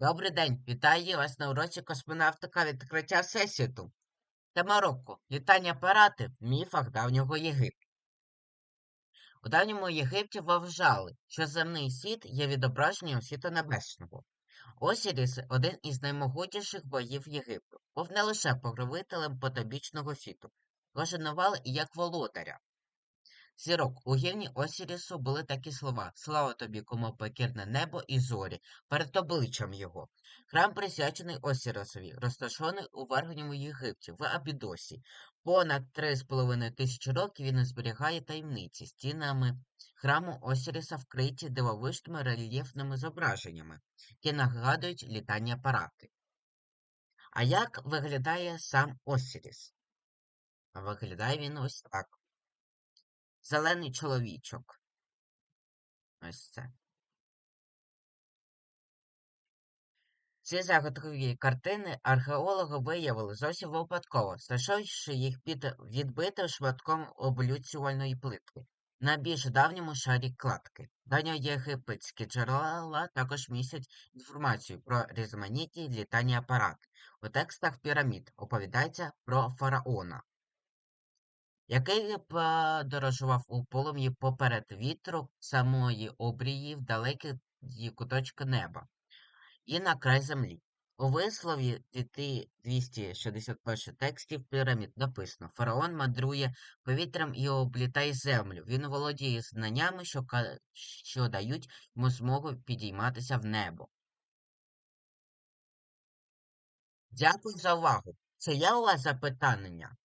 Добрий день, вітаю вас на уроці космонавтика відкриття Всесвіту. Тема року літання апарати в міфах давнього Єгипту. У давньому Єгипті вважали, що земний світ є відображенням світу небесного. Осіріс – один із наймогутніших богів Єгипту, був не лише покровителем потобічного світу, його шанували і як володаря. Зірок у гімні Осірісу були такі слова Слава тобі, кому покірне небо і зорі, перед обличчям його. Храм присвячений Осіросові, розташований у Верхньому Єгипті, в Абідосі. Понад три з половиною тисячі років він зберігає таємниці. Стінами храму Осіріса вкриті дивовижними рельєфними зображеннями, які нагадують літання апарати. А як виглядає сам Осіріс? Виглядає він ось так. Зелений чоловічок. Ось це. Ці загадкові картини археологи виявили зовсім випадково, знайшовши їх під відбитим шматком облюцювальної плитки на більш давньому шарі кладки. Давньоєгипетські джерела також містять інформацію про різноманітні літальні апарати. У текстах пірамід оповідається про фараона, який подорожував у полум'ї поперед вітру самої обрії в далекі куточки неба і на край землі. У вислові 261 текстів пірамід написано Фараон мандрує повітрям і облітає землю. Він володіє знаннями, що, що дають йому змогу підійматися в небо. Дякую за увагу. Це є у вас запитання?